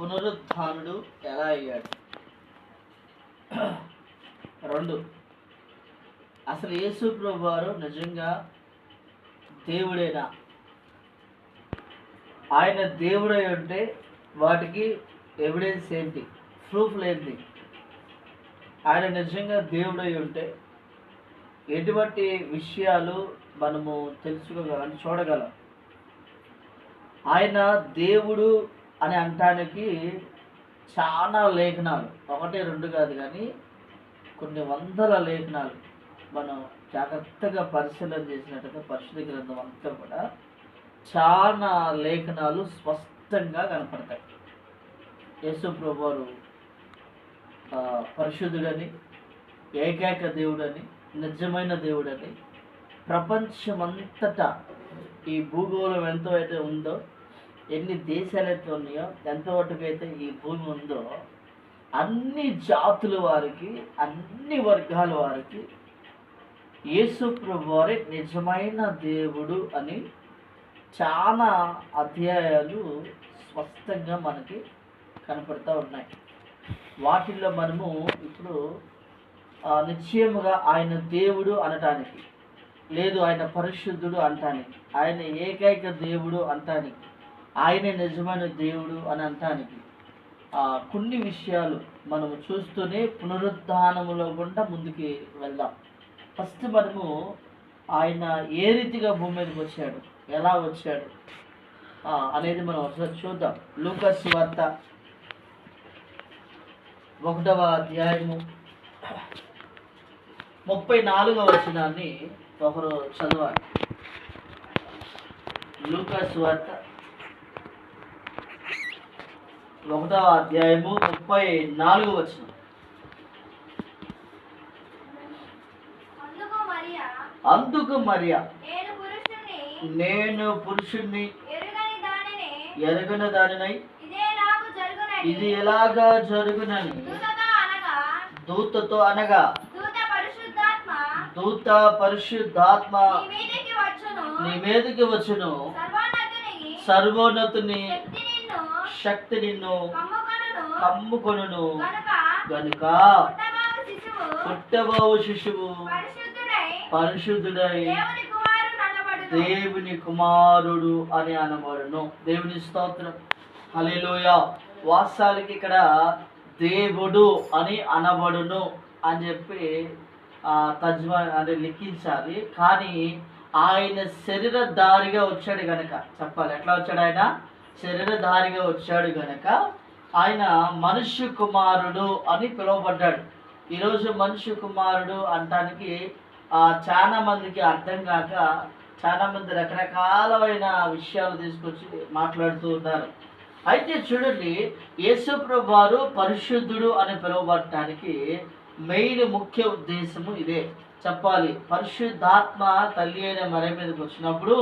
పునరుద్ధానుడు ఎలా అయ్యాడు? రెండు. అసలు యేసు వారు నిజంగా దేవుడేనా? ఆయన దేవుడై ఉంటే వాటికి ఎవిడెన్స్ ఏంటి? ప్రూఫ్ లేనిది. ఆయన నిజంగా దేవుడై ఉంటే ఎటువంటి విషయాలు మనము తెలుసుకోగలం చూడగలం? ఆయన దేవుడు అని అనటానికి చాలా లేఖనాలు. ఒకటే రెండు కాదు కానీ కొన్ని వందల లేఖనాలు మనం జాగ్రత్తగా పరిశీలన చేసినట్టుగా పరిశుద్ధ గ్రంథం అంతా కూడా చాలా లేఖనాలు స్పష్టంగా కనపడతాయి. యేసు ప్రభువారు పరిశుద్ధుడని ఏకైక దేవుడని నిజమైన దేవుడని ప్రపంచమంతటా ఈ భూగోళం ఎంతో అయితే ఉందో ఎన్ని దేశాలు అయితే ఉన్నాయో ఎంతవరకు అయితే ఈ భూమి ఉందో అన్ని జాతుల వారికి అన్ని వర్గాల వారికి యేసు వారే నిజమైన దేవుడు అని చాలా అధ్యాయాలు స్పష్టంగా మనకి కనపడుతూ ఉన్నాయి. వాటిల్లో మనము ఇప్పుడు నిశ్చయముగా ఆయన దేవుడు అనటానికి లేదు ఆయన పరిశుద్ధుడు అంటానికి ఆయన ఏకైక దేవుడు అంటానికి ఆయనే నిజమైన దేవుడు అని అంటానికి ఆ, కొన్ని విషయాలు మనము చూస్తూనే పునరుద్ధానములో గుండా ముందుకి వెళ్దాం. ఫస్ట్ మనము ఆయన ఏ రీతిగా భూమి మీదకి వచ్చాడు ఎలా వచ్చాడు అనేది మనం ఒకసారి చూద్దాం. లూకస్ వార్త ఒకటవ అధ్యాయము ముప్పై నాలుగవ వచనాన్ని ఒకరు చదవాలి. లూకస్ వార్త ఒకటవ అధ్యాయము ముప్పై నాలుగవ వచనం. అందుకు మరియా నేను పురుషుణ్ణి ఎరుగని దానిని ఇదే ఎలాగా జరుగునని. దూతతో అనగా దూత పరిశుద్ధాత్మ నీ మీదికి వచ్చును. వచ్చును. సర్వోన్నతుని శక్తి నిన్ను కనుక గనుక పుట్టబోవు శిశువు పరిశుద్ధుడై దేవుని కుమారుడు అని అనబడును. దేవుని స్తోత్రం. హల్లెలూయ. వాస్తవానికి ఇక్కడ దేవుడు అని అనబడును అని చెప్పి ఆ, తజ్మా అంటే లిఖించాలి. కానీ ఆయన శరీరధారిగా వచ్చాడు గనక. చెప్పాలి. ఎట్లా వచ్చాడు ఆయన? శరీరధారిగా వచ్చాడు గనక ఆయన మనుష్య కుమారుడు అని పిలువబడ్డాడు. ఈరోజు మనుష్య కుమారుడు అంటానికి చాలా మందికి అర్థం కాక చాలా మంది రకరకాలమైన విషయాలు తీసుకొచ్చి మాట్లాడుతూ ఉన్నారు. అయితే చూడండి యేసుప్రభు వారు పరిశుద్ధుడు అని పిలువబడటానికి మెయిన్ ముఖ్య ఉద్దేశము ఇదే. చెప్పాలి పరిశుద్ధాత్మ తల్లి అయిన మరే మీదకి వచ్చినప్పుడు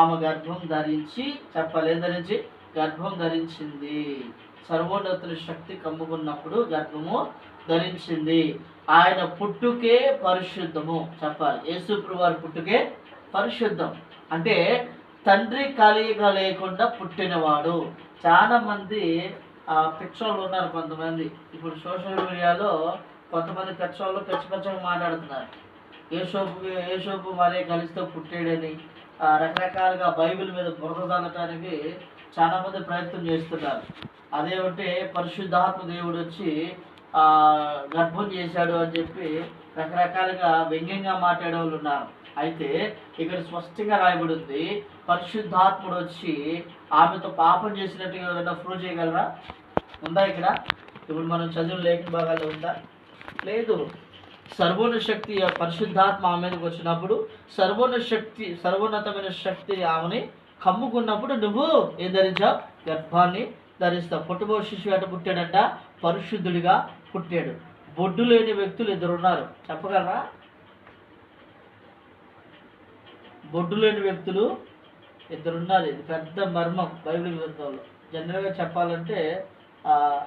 ఆమె గర్భం ధరించి చెప్పాలి ఏం ధరించి గర్భం ధరించింది. సర్వోన్నతుని శక్తి కమ్ముకున్నప్పుడు గర్భము ధరించింది. ఆయన పుట్టుకే పరిశుద్ధము. చెప్పాలి. యేసుప్రు వారి పుట్టుకే పరిశుద్ధం. అంటే తండ్రి కలియక లేకుండా పుట్టినవాడు. చాలా మంది ఆ, పిచ్చోళ్ళు ఉన్నారు కొంతమంది. ఇప్పుడు సోషల్ మీడియాలో కొంతమంది పిచ్చోళ్ళు పిచ్చ పిచ్చగా మాట్లాడుతున్నారు. ఏషోపు ఏషోపు మరే కలిస్తే పుట్టాడని రకరకాలుగా బైబిల్ మీద బురద చల్లటానికి చాలా మంది ప్రయత్నం చేస్తున్నారు. అదేమంటే పరిశుద్ధాత్మ దేవుడు వచ్చి గర్భం చేశాడు అని చెప్పి రకరకాలుగా వ్యంగ్యంగా మాట్లాడే వాళ్ళు ఉన్నారు. అయితే ఇక్కడ స్పష్టంగా రాయబడి ఉంది పరిశుద్ధాత్ముడు వచ్చి ఆమెతో పాపం చేసినట్టుగా ఎవరైనా ప్రూవ్ చేయగలరా? ఉందా ఇక్కడ? ఇప్పుడు మనం చదువు లేఖన భాగాలు ఉందా? లేదు. సర్వోన్న శక్తి పరిశుద్ధాత్మ ఆమె మీదకి వచ్చినప్పుడు సర్వోన్న శక్తి సర్వోన్నతమైన శక్తి ఆమెని కమ్ముకున్నప్పుడు నువ్వు ఏం ధరించావు? గర్భాన్ని ధరిస్తావు. పుట్టబో శిశువు ఎట పుట్టాడంట. పరిశుద్ధుడిగా పుట్టాడు. బొడ్డు లేని వ్యక్తులు ఇద్దరు ఉన్నారు. చెప్పగలరా? బొడ్డు లేని వ్యక్తులు ఇద్దరు ఉన్నారు. ఇది పెద్ద మర్మం బైబిల్ గ్రంథంలో. జనరల్గా చెప్పాలంటే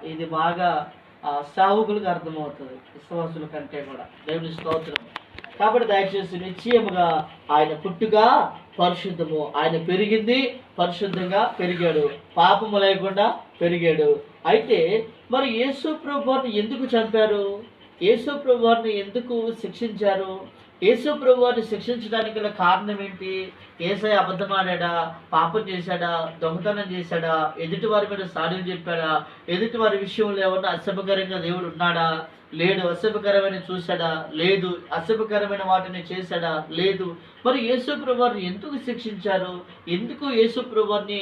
ఇది బాగా సాహుకులకు అర్థమవుతుంది. విశ్వాసుల కంటే కూడా. దేవుని స్తోత్రం. కాబట్టి దయచేసి నిశ్చయముగా ఆయన పుట్టుగా పరిశుద్ధము. ఆయన పెరిగింది పరిశుద్ధంగా పెరిగాడు. పాపము లేకుండా పెరిగాడు. అయితే మరి యేసు ప్రభువారిని ఎందుకు చంపారు? యేసు ప్రభువారిని ఎందుకు శిక్షించారు? యేసు ప్రభువారిని శిక్షించడానికి గల కారణం ఏంటి? ఏసై అబద్ధమాడా పాపం చేశాడా? దొంగతనం చేశాడా? ఎదుటి వారి మీద సాడీలు చెప్పాడా? ఎదుటి వారి విషయంలో ఏమన్నా అసభ్యకరంగా దేవుడు ఉన్నాడా? లేడు అసభ్యకరమైన చూశాడా? లేదు అసభ్యకరమైన వాటిని చేశాడా? లేదు. మరి యేసు ప్రభువారిని ఎందుకు శిక్షించారు? ఎందుకు యేసు ప్రభువారిని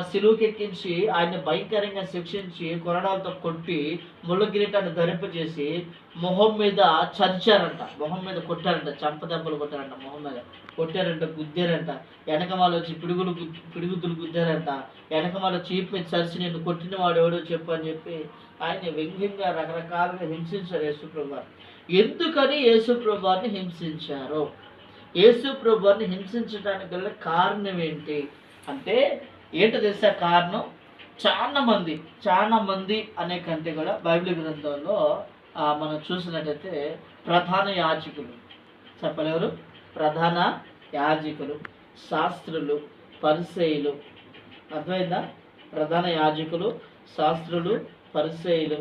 సిలువుకెక్కించి ఆయన భయంకరంగా శిక్షించి కొరడాలతో కొట్టి ముళ్ళ కిరీటాన్ని ధరింపజేసి మొహం మీద చరిచారంట. మొహం మీద కొట్టారంట. చంప దెబ్బలు కొట్టారంట మొహం మీద. కొట్టారంట గుద్దారంట. వెనకమాల వచ్చి పిడుగులు గు- పిడుగుతులు గుద్దారంట. వెనకమాల చీప్ మీద చరిచి నేను కొట్టిన వాడు ఎవడో చెప్పు అని చెప్పి ఆయన వ్యంగ్యంగా రకరకాలుగా హింసించారు యేసుప్రభు ఎందుకని యేసుప్రభుని హింసించారు? యేసుప్రభుని హింసించడానికి గల కారణం ఏంటి? అంటే ఏంటో తెలుసా కారణం? చాలా మంది చాలా మంది అనే కంటే కూడా బైబిల్ గ్రంథంలో మనం చూసినట్టయితే ప్రధాన యాజకులు. చెప్పలేరు ప్రధాన యాజకులు శాస్త్రులు పరిసేయులు అర్థమైందా? ప్రధాన యాజకులు శాస్త్రులు పరిసేయులు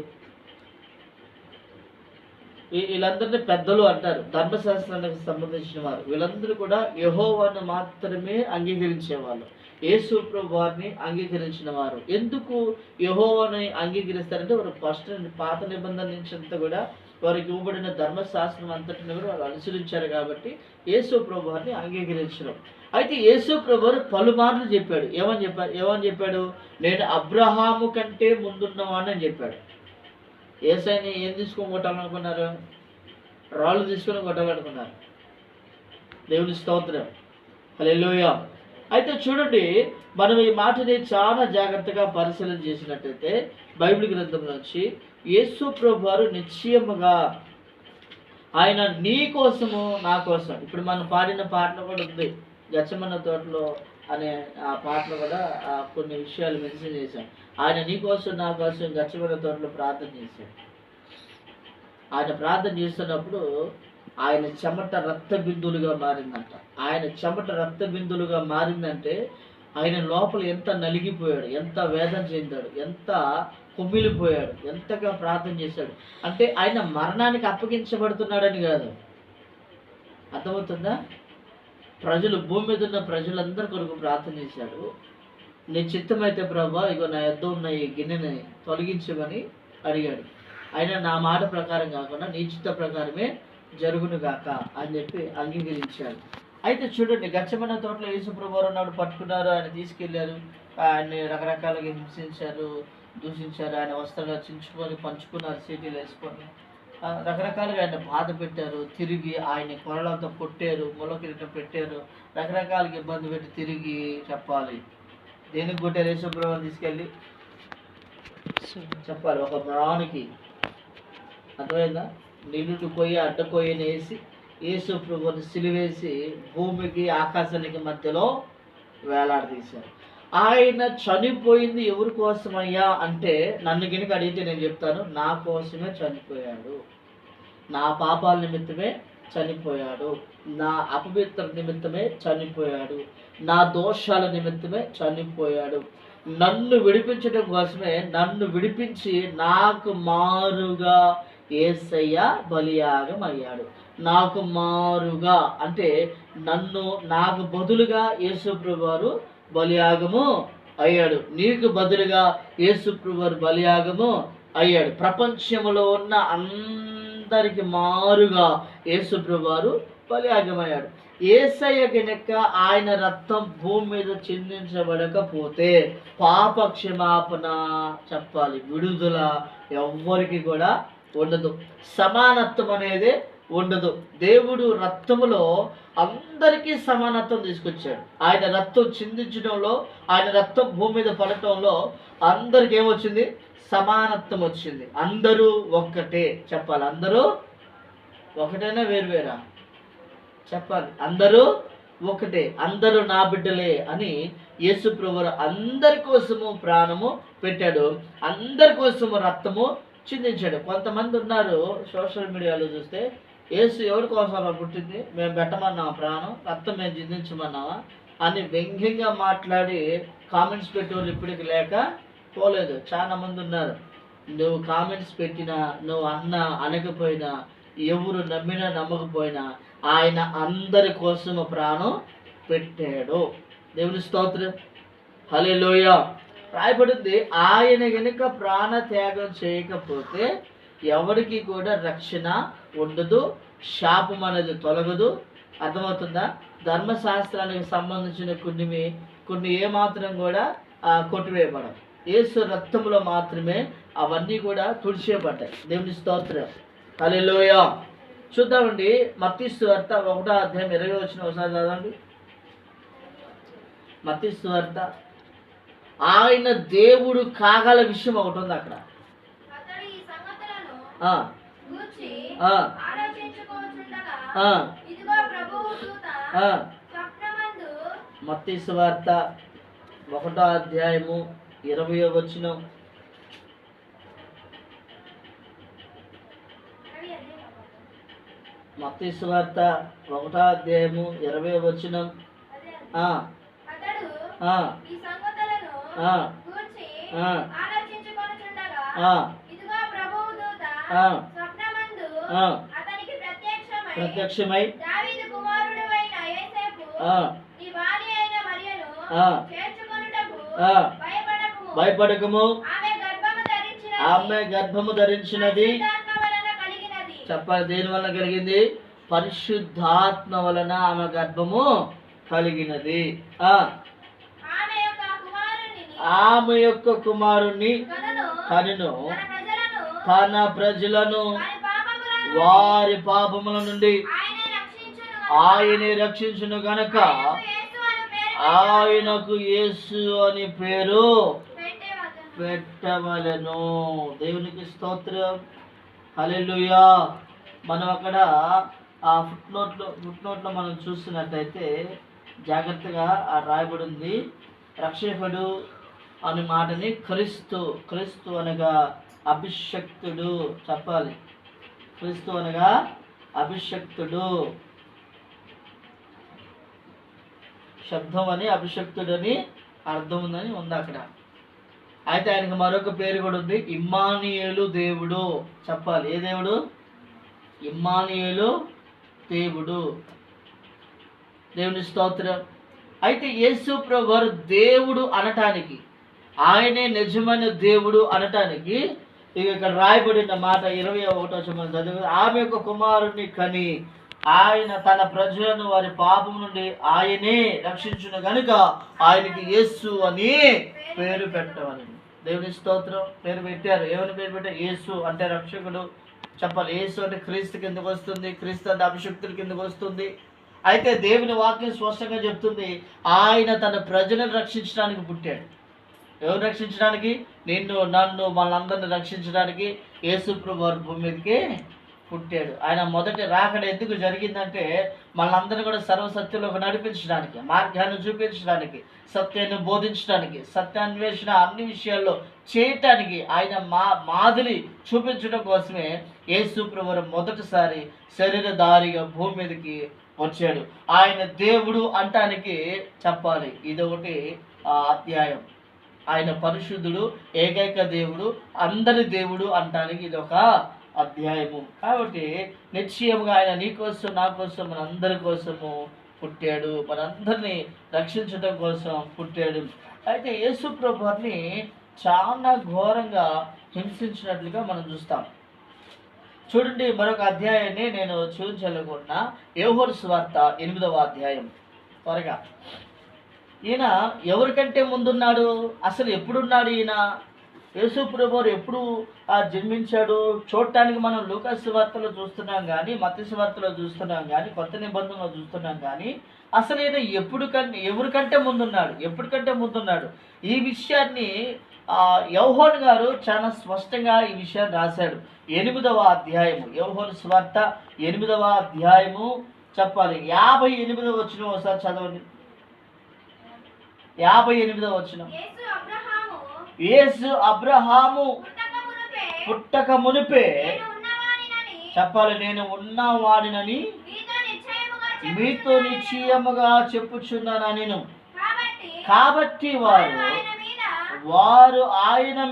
వీళ్ళందరినీ పెద్దలు అంటారు. ధర్మశాస్త్రానికి సంబంధించిన వారు. వీళ్ళందరూ కూడా యహోవాను మాత్రమే అంగీకరించేవాళ్ళు. యేసు ప్రభు వారిని అంగీకరించిన వారు ఎందుకు యహోవాని అంగీకరిస్తారంటే వారు ఫస్ట్ పాత నిబంధన నుంచి అంతా కూడా వారికి ఇవ్వబడిన ధర్మశాస్త్రం అంతటిని కూడా వారు అనుసరించారు కాబట్టి యేసు ప్రభు వారిని అంగీకరించడం. అయితే యేసు ప్రభు వారు పలుమార్లు చెప్పాడు. ఏమని చెప్పాడు ఏమని చెప్పాడు? నేను అబ్రహాము కంటే ముందున్నవాడిని అని చెప్పాడు. ఏసైని ఏం తీసుకొని కొట్టాలనుకున్నారు? రాళ్ళు తీసుకొని కొట్టాలనుకున్నారు. దేవుని స్తోత్రం. హలో అయితే చూడండి మనం ఈ మాటని చాలా జాగ్రత్తగా పరిశీలన చేసినట్టయితే బైబిల్ గ్రంథం నుంచి యేసు ప్రభు వారు నిశ్చయముగా ఆయన నీ కోసము నా కోసం. ఇప్పుడు మనం పాడిన పాటలు కూడా ఉంది. గచ్చమన్న తోటలో అనే ఆ పాటలో కూడా కొన్ని విషయాలు మెన్షన్ చేశాం ఆయన నీ కోసం నా కోసం గచ్చమన్న తోటలో ప్రార్థన చేశాడు. ఆయన ప్రార్థన చేస్తున్నప్పుడు ఆయన చెమట రక్త బిందులుగా మారిందంట. ఆయన చెమట రక్త బిందువులుగా మారిందంటే ఆయన లోపల ఎంత నలిగిపోయాడు ఎంత వేదన చెందాడు ఎంత కుమ్మిలిపోయాడు ఎంతగా ప్రార్థన చేశాడు. అంటే ఆయన మరణానికి అప్పగించబడుతున్నాడని కాదు. అర్థమవుతుందా? ప్రజలు భూమి మీద ఉన్న ప్రజలందరి కొరకు ప్రార్థన చేశాడు నీ చిత్తమైతే ప్రభా ఇగో నా యొద్ద ఉన్న ఈ గిన్నెని తొలగించమని అడిగాడు. ఆయన నా మాట ప్రకారం కాకుండా నీ చిత్త ప్రకారమే జరుగును గాక అని చెప్పి అంగీకరించాడు అయితే చూడండి గచ్చమన్న తోటలో యేసుప్రభు ఉన్నాడు పట్టుకున్నారు ఆయన తీసుకెళ్ళారు ఆయన్ని రకరకాలుగా హింసించారు దూషించారు ఆయన వస్త్రాలు చించుకొని పంచుకున్నారు సీటీలు వేసుకొని. రకరకాలుగా ఆయన బాధ పెట్టారు తిరిగి ఆయన కొరలతో కొట్టారు మొలకిరీటం పెట్టారు రకరకాలుగా ఇబ్బంది పెట్టి తిరిగి చెప్పాలి. దేనికి కొట్టారు యేసుప్రభుని తీసుకెళ్ళి? చెప్పాలి ఒక మ్రానికి. అర్థమైందా? నిన్నుడు కొయ్య అడ్డకొయ్యనేసి యేసు ప్రభుని సిలివేసి భూమికి ఆకాశానికి మధ్యలో వేలాడదీశారు ఆయన చనిపోయింది ఎవరి కోసమయ్యా అంటే నన్ను గినక అడిగితే నేను చెప్తాను నా కోసమే చనిపోయాడు. నా పాపాల నిమిత్తమే చనిపోయాడు. నా అపవిత్ర నిమిత్తమే చనిపోయాడు. నా దోషాల నిమిత్తమే చనిపోయాడు. నన్ను విడిపించడం కోసమే నన్ను విడిపించి నాకు మారుగా ఏసయ్య బలియాగం అయ్యాడు నాకు మారుగా అంటే నన్ను నాకు బదులుగా యేసుప్రభు వారు బలియాగము అయ్యాడు. నీకు బదులుగా యేసుప్రభు వారు బలియాగము అయ్యాడు. ప్రపంచంలో ఉన్న అందరికి మారుగా యేసుప్రభు వారు బలియాగమయ్యాడు. ఏసయ్య కనుక ఆయన రక్తం భూమి మీద చిందించబడకపోతే పాప క్షమాపణ చెప్పాలి. విడుదల ఎవ్వరికి కూడా ఉండదు. సమానత్వం అనేది ఉండదు. దేవుడు రక్తములో అందరికీ సమానత్వం తీసుకొచ్చాడు. ఆయన రక్తం చిందించడంలో ఆయన రక్తం భూమి మీద పడటంలో అందరికి ఏమొచ్చింది? సమానత్వం వచ్చింది. అందరూ ఒక్కటే. చెప్పాలి. అందరూ ఒకటైనా వేరువేరా చెప్పాలి. అందరూ ఒకటే. అందరూ నా బిడ్డలే అని యేసు ప్రభువు అందరి కోసము ప్రాణము పెట్టాడు. అందరి కోసము రక్తము చిందించాడు. కొంతమంది ఉన్నారు సోషల్ మీడియాలో చూస్తే ఏసు ఎవరి కోసం పుట్టింది? మేము పెట్టమన్నామా ప్రాణం? రక్తం మేము చిందించమన్నామా అని వ్యంగ్యంగా మాట్లాడి కామెంట్స్ పెట్టేవాళ్ళు ఇప్పటికి లేక పోలేదు. చాలా మంది ఉన్నారు. నువ్వు కామెంట్స్ పెట్టినా నువ్వు అన్న అనకపోయినా ఎవరు నమ్మినా నమ్మకపోయినా ఆయన అందరి కోసం ప్రాణం పెట్టాడు. దేవుని స్తోత్రం. లోయ రాయబడింది ఆయన గనుక ప్రాణ త్యాగం చేయకపోతే ఎవరికి కూడా రక్షణ ఉండదు శాపం అనేది తొలగదు. అర్థమవుతుందా? ధర్మశాస్త్రానికి సంబంధించిన కొన్ని కొన్ని ఏమాత్రం కూడా ఆ, కొట్టివేయబడవు. యేసు రక్తంలో మాత్రమే అవన్నీ కూడా తుడిచేయబడ్డాయి దేవుని స్తోత్రం. హల్లెలూయ. చూద్దామండి మత్తిస్తు వార్త ఒకటో అధ్యాయం ఇరవై వచ్చిన ఒకసారి చదవండి. మత్తిస్తు వార్త ఆయన దేవుడు కాగల విషయం ఒకటి ఉంది అక్కడ. మత్తీసు వార్త ఒకటో అధ్యాయము ఇరవై కదా. మత్తీసు వార్త ఒకటో అధ్యాయము ఇరవై వచనం. ప్రత్యక్షమై. భయపడకుము. ఆమె గర్భము ధరించినది. చెప్పాలి దేని వలన కలిగింది? పరిశుద్ధాత్మ వలన ఆమె గర్భము కలిగినది. ఆ. ఆమె యొక్క కుమారుణ్ణి కనును కనును తన ప్రజలను తన ప్రజలను వారి పాపముల నుండి ఆయనే రక్షించును గనక. ఆయనకు యేసు అను పేరు పెట్టవలెను. దేవునికి స్తోత్రం. హల్లెలూయా. మనం అక్కడ ఆ ఫుట్ నోట్లో ఫుట్ నోట్లో మనం చూస్తున్నట్టయితే జాగ్రత్తగా ఆ రాయబడి ఉంది. రక్షకుడు అనే మాటని క్రీస్తు క్రీస్తు అనగా అభిషక్తుడు చెప్పాలి. క్రీస్తు అనగా అభిషక్తుడు. శబ్దం అని అభిషక్తుడని అర్థం ఉందని ఉంది అక్కడ. అయితే ఆయనకు మరొక పేరు కూడా ఉంది ఇమ్మానియేలు దేవుడు చెప్పాలి. ఏ దేవుడు? ఇమ్మానియేలు దేవుడు. దేవుని స్తోత్రం. అయితే యేసు ప్రభు వారు దేవుడు అనటానికి ఆయనే నిజమైన దేవుడు అనటానికి ఇక ఇక్కడ రాయబడిన మాట ఇరవై ఒకటో మనం చదివి ఆమె యొక్క కుమారుని కని ఆయన తన ప్రజలను వారి పాపం నుండి ఆయనే రక్షించును గనుక ఆయనకి యేసు అని పేరు పెట్టవని దేవుని స్తోత్రం పేరు పెట్టారు. ఏమని పేరు పెట్టారు? యేసు అంటే రక్షకుడు. చెప్పాలి యేసు అంటే క్రీస్తు కిందకు వస్తుంది క్రీస్తు అంటే అభిషక్తుల కిందకు వస్తుంది. అయితే దేవుని వాక్యం స్పష్టంగా చెప్తుంది ఆయన తన ప్రజలను రక్షించడానికి పుట్టాడు. ఎవరు రక్షించడానికి? నిన్ను నన్ను మనందరిని రక్షించడానికి యేసుప్రభు వారి భూమి మీదకి పుట్టాడు. ఆయన మొదటి రాకడ ఎందుకు జరిగిందంటే మనందరినీ కూడా సర్వసత్యంలోకి నడిపించడానికి మార్గాన్ని చూపించడానికి సత్యాన్ని బోధించడానికి సత్యాన్వేషణ అన్ని విషయాల్లో చేయటానికి ఆయన మా మాదిరి చూపించడం కోసమే యేసుప్రభు మొదటిసారి శరీరధారిగా భూమి మీదకి వచ్చాడు. ఆయన దేవుడు అంటానికి చెప్పాలి. ఇదొకటి ఒకటి అధ్యాయం. ఆయన పరిశుద్ధుడు ఏకైక దేవుడు అందరి దేవుడు అంటానికి ఇది ఒక అధ్యాయము. కాబట్టి నిశ్చయముగా ఆయన నీ కోసం నా కోసం మనందరి కోసము పుట్టాడు. మనందరినీ రక్షించడం కోసం పుట్టాడు. అయితే యేసు ప్రభుని చాలా ఘోరంగా హింసించినట్లుగా మనం చూస్తాం. చూడండి మరొక అధ్యాయాన్ని నేను చూపించాలనుకుంటున్నా. యోహోర్ స్వార్త ఎనిమిదవ అధ్యాయం. త్వరగా. ఈయన ఎవరికంటే ముందున్నాడు? అసలు ఎప్పుడున్నాడు ఈయన? యేసుప్రభు ఎప్పుడు జన్మించాడు? చూడటానికి మనం లూకాసు వార్తలో చూస్తున్నాం కానీ మత్స్య వార్తలో చూస్తున్నాం కానీ కొత్త నిబంధనలో చూస్తున్నాం కానీ అసలు ఈయన ఎప్పుడు కంటే ఎవరికంటే ముందున్నాడు? ఎప్పటికంటే ముందున్నాడు? ఈ విషయాన్ని యౌహోన్ గారు చాలా స్పష్టంగా ఈ విషయాన్ని రాశాడు. ఎనిమిదవ అధ్యాయము. యౌహోన్ స్వార్త ఎనిమిదవ అధ్యాయము చెప్పాలి. యాభై ఎనిమిదవ వచ్చిన ఒకసారి చదవండి. యాభై ఎనిమిదవ వచ్చిన యేసు అబ్రహాము. పుట్టక మునుపే చెప్పాలి నేను ఉన్నవాడినని మీతో నిశ్చయముగా మీతో చెప్పుచున్నాను. నిశ్చయముగా చెప్పుచున్నాను నేను? కాబట్టి వారు వారు ఆయన మీద వారు ఆయన